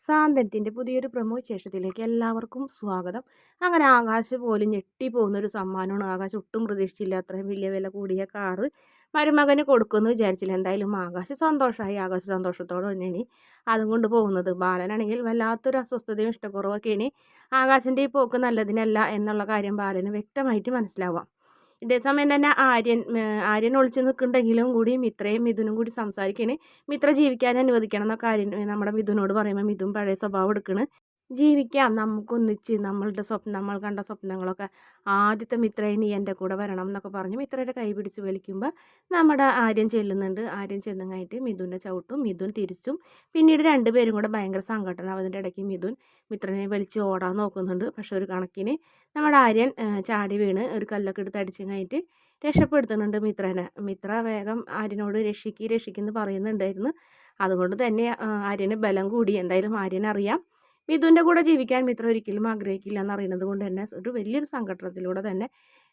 സാന്തനത്തിന്റെ പുതിയൊരു പ്രമോ ശേഷത്തിലേക്ക് എല്ലാവർക്കും സ്വാഗതം. അങ്ങനെ ആകാശ് പോലും ഞെട്ടിപ്പോകുന്നൊരു സമ്മാനമാണ്. ആകാശ് ഒട്ടും പ്രതീക്ഷിച്ചില്ല. അത്രയും വലിയ വില കൂടിയ കാറ് മരുമകന് കൊടുക്കുമെന്ന് വിചാരിച്ചില്ല. എന്തായാലും ആകാശ് സന്തോഷമായി ആകാശ സന്തോഷത്തോടെ തന്നെയാണ് അതും കൊണ്ട് പോകുന്നത്. ബാലനാണെങ്കിൽ വല്ലാത്തൊരു അസ്വസ്ഥതയും ഇഷ്ടക്കുറവൊക്കെയാണ് ആകാശിന്റെ ഈ പോക്ക് നല്ലതിനല്ല എന്നുള്ള കാര്യം ബാലന് വ്യക്തമായിട്ട് മനസ്സിലാവാം. ഇതേസമയം തന്നെ ആര്യൻ ആര്യൻ ഒളിച്ചു നിൽക്കുന്നുണ്ടെങ്കിലും കൂടി മിത്രയും മിഥുനും കൂടി സംസാരിക്കണേ മിത്ര ജീവിക്കാൻ അനുവദിക്കണം എന്നൊക്കെ ആര്യൻ നമ്മുടെ മിഥുനോട് പറയുമ്പോൾ മിഥുൻ പഴയ സ്വഭാവം എടുക്കണ്. ജീവിക്കാം. നമുക്കൊന്നിച്ച് നമ്മളുടെ സ്വപ്നം നമ്മൾ കണ്ട സ്വപ്നങ്ങളൊക്കെ ആദ്യത്തെ മിത്രയെ നീ എന്റെ കൂടെ വരണം എന്നൊക്കെ പറഞ്ഞ് മിത്രയുടെ കൈ പിടിച്ച് വലിക്കുമ്പോൾ നമ്മുടെ ആര്യൻ ചെല്ലുന്നുണ്ട്. ആര്യൻ കഴിഞ്ഞിട്ട് മിഥുനെ ചവിട്ടും മിഥുൻ തിരിച്ചും. പിന്നീട് രണ്ടുപേരും കൂടെ ഭയങ്കര സങ്കടമാണ്. അതിന്റെ ഇടയ്ക്ക് മിഥുൻ മിത്രനെ വലിച്ച് ഓടാൻ നോക്കുന്നുണ്ട്. പക്ഷെ ഒരു കണക്കിന് നമ്മുടെ ആര്യൻ ചാടി വീണ് ഒരു കല്ലൊക്കെ എടുത്ത് അടിച്ചു കഴിഞ്ഞിട്ട് രക്ഷപ്പെടുത്തുന്നുണ്ട് മിത്രനെ. മിത്ര വേഗം ആര്യനോട് രക്ഷിക്ക് രക്ഷിക്കുന്നു പറയുന്നുണ്ടായിരുന്നു. അതുകൊണ്ട് തന്നെ ആര്യന് ബലം കൂടി. എന്തായാലും ആര്യനറിയാം. മിഥുന്റെ കൂടെ ജീവിക്കാൻ മിത്ര ഒരിക്കലും ആഗ്രഹിക്കില്ല എന്നറിയുന്നത് കൊണ്ട് തന്നെ ഒരു വലിയൊരു സംഘടനത്തിലൂടെ തന്നെ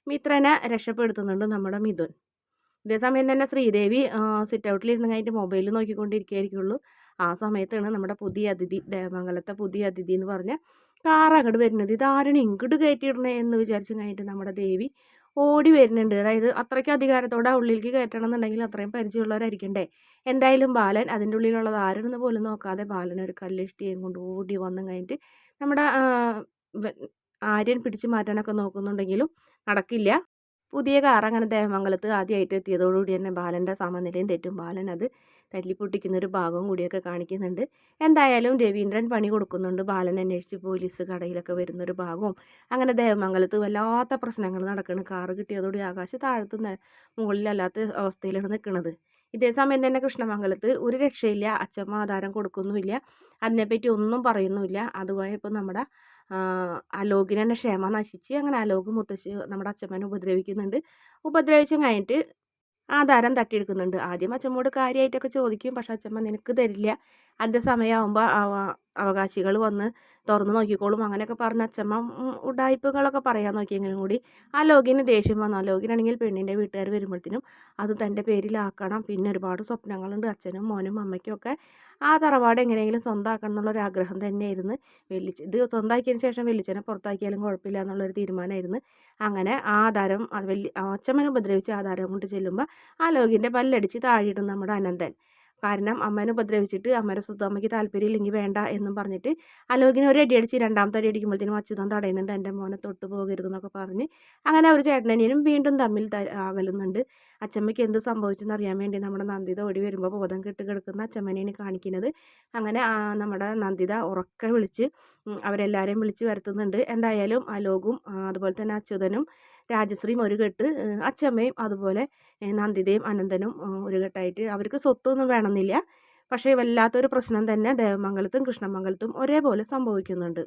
മിത്രനെ രക്ഷപ്പെടുത്തുന്നുണ്ട് നമ്മുടെ മിഥുൻ. ഇതേസമയം തന്നെ ശ്രീദേവി സിറ്റ് ഔട്ടിൽ ഇരുന്ന് കഴിഞ്ഞിട്ട് മൊബൈൽ നോക്കിക്കൊണ്ടിരിക്കുകയായിരിക്കുള്ളൂ. ആ സമയത്താണ് നമ്മുടെ പുതിയ അതിഥി ദേവമംഗലത്തെ പുതിയ അതിഥി എന്ന് പറഞ്ഞ കാർ അങ്ങോട്ട് വരുന്നത്. ഇതാരാണ് ഇങ്ങോട്ട് കയറ്റിയിടണേ എന്ന് വിചാരിച്ചു കഴിഞ്ഞിട്ട് നമ്മുടെ ദേവി ഓടി വരുന്നുണ്ട്. അതായത് അത്രയ്ക്ക് അധികാരത്തോടെ ഉള്ളിലേക്ക് കയറ്റണം എന്നുണ്ടെങ്കിൽ അത്രയും പരിചയമുള്ളവരായിരിക്കണ്ടേ? എന്തായാലും ബാലൻ അതിന്റെ ഉള്ളിലുള്ളത് ആരെന്ന് പോലും നോക്കാതെ ബാലൻ ഒരു കല്ലിഷ്ടിയും കൊണ്ട് ഓടി വന്നു കഴിഞ്ഞിട്ട് നമ്മുടെ ആര്യൻ പിടിച്ചു മാറ്റാനൊക്കെ നോക്കുന്നുണ്ടെങ്കിലും നടക്കില്ല. പുതിയ കാർ അങ്ങനെ ദേവമംഗലത്ത് ആദ്യമായിട്ട് എത്തിയതോടുകൂടി തന്നെ ബാലന്റെ സമനിലയും തെറ്റും. ബാലൻ അത് തല്ലിപ്പൊട്ടിക്കുന്ന ഒരു ഭാഗവും കൂടിയൊക്കെ കാണിക്കുന്നുണ്ട്. എന്തായാലും രവീന്ദ്രൻ പണി കൊടുക്കുന്നുണ്ട്. ബാലൻ അന്വേഷിച്ച് പോലീസ് കടയിലൊക്കെ വരുന്നൊരു ഭാഗവും. അങ്ങനെ ദേവമംഗലത്ത് വല്ലാത്ത പ്രശ്നങ്ങൾ നടക്കുന്നു കാറ് കിട്ടിയതോടെ ആകാശ് താഴത്ത് മുകളിലല്ലാത്ത അവസ്ഥയിലാണ് നിൽക്കുന്നത് ഇതേ സമയം തന്നെ കൃഷ്ണമംഗലത്ത് ഒരു രക്ഷയില്ല. അച്ഛമ്മ ആധാരം കൊടുക്കുന്നുമില്ല. അതിനെപ്പറ്റി ഒന്നും പറയുന്നുമില്ല. അതുപോലെ ഇപ്പോൾ നമ്മുടെ അലോകിനെ തന്നെ ക്ഷേമ നശിച്ച് അങ്ങനെ അലോക് മുത്തശ്ശി നമ്മുടെ അച്ഛമ്മനെ ഉപദ്രവിക്കുന്നുണ്ട്. ഉപദ്രവിച്ചും കഴിഞ്ഞിട്ട് ആധാരം തട്ടിയെടുക്കുന്നുണ്ട്. ആദ്യം അച്ഛമ്മോട് കാര്യമായിട്ടൊക്കെ ചോദിക്കും. പക്ഷെ അച്ഛമ്മ നിനക്ക് തരില്ല. അതിന്റെ സമയമാകുമ്പോൾ അവകാശികൾ വന്ന് തുറന്നു നോക്കിക്കോളും. അങ്ങനെയൊക്കെ പറഞ്ഞ അച്ഛമ്മ ഉടായ്പകളൊക്കെ പറയാൻ നോക്കിയെങ്കിലും കൂടി ആ ലോകിന് ദേഷ്യം വന്നു. ആ ലോകിനാണെങ്കിൽ പെണ്ണിന്റെ വീട്ടുകാർ വരുമ്പോഴത്തേനും അത് തന്റെ പേരിലാക്കണം. പിന്നെ ഒരുപാട് സ്വപ്നങ്ങളുണ്ട്. അച്ഛനും മോനും അമ്മയ്ക്കും ഒക്കെ ആ തറവാട് എങ്ങനെയെങ്കിലും സ്വന്തമാക്കണം എന്നുള്ളൊരു ആഗ്രഹം തന്നെയായിരുന്നു. വെല്ലിച്ച് ഇത് സ്വന്തമാക്കിയതിന് ശേഷം വെല്ലിച്ചനെ പുറത്താക്കിയാലും കുഴപ്പമില്ല എന്നുള്ളൊരു തീരുമാനമായിരുന്നു. അങ്ങനെ ആ ആധാരം വലിയ അച്ഛമ്മനെ ഉപദ്രവിച്ച് ആധാരം കൊണ്ട് ചെല്ലുമ്പോൾ ആ ലോകിന്റെ പല്ലടിച്ച് താഴെയിടും നമ്മുടെ അനന്തൻ. കാരണം അമ്മേനെ ഉപദ്രവിച്ചിട്ട് അമ്മയുടെ സുദ്ധാമ്മയ്ക്ക് താല്പര്യം ഇല്ലെങ്കിൽ വേണ്ട എന്നും പറഞ്ഞിട്ട് അലോകിനെ ഒരു അടി അടിച്ച് രണ്ടാമത്തെ അടി അടിക്കുമ്പോഴത്തേനും അച്യുതം തടയുന്നുണ്ട്. എന്റെ മോനെ തൊട്ട് പോകരുതെന്നൊക്കെ പറഞ്ഞ് അങ്ങനെ അവർ ചേട്ടനും വീണ്ടും തമ്മിൽ അകലുന്നുണ്ട്. അച്ചമ്മയ്ക്ക് എന്ത് സംഭവിച്ചെന്ന് അറിയാൻ വേണ്ടി നമ്മുടെ നന്ദിത ഓടി വരുമ്പോൾ ബോധം കെട്ട് കിടക്കുന്ന അച്ചമ്മനെയാണ് കാണിക്കുന്നത്. അങ്ങനെ നമ്മുടെ നന്ദിത ഉറക്കെ വിളിച്ച് അവരെല്ലാവരെയും വിളിച്ച് വരുത്തുന്നുണ്ട്. എന്തായാലും അലോകും അതുപോലെ തന്നെ അച്യുതനും രാജശ്രീയും ഒരു കെട്ട് അച്ചമ്മയും അതുപോലെ നന്ദിതയും അനന്തനും ഒരു കെട്ടായിട്ട് അവർക്ക് സ്വത്തൊന്നും വേണമെന്നില്ല. പക്ഷേ വല്ലാത്തൊരു പ്രശ്നം തന്നെ ദേവമംഗലത്തും കൃഷ്ണമംഗലത്തും ഒരേപോലെ സംഭവിക്കുന്നുണ്ട്.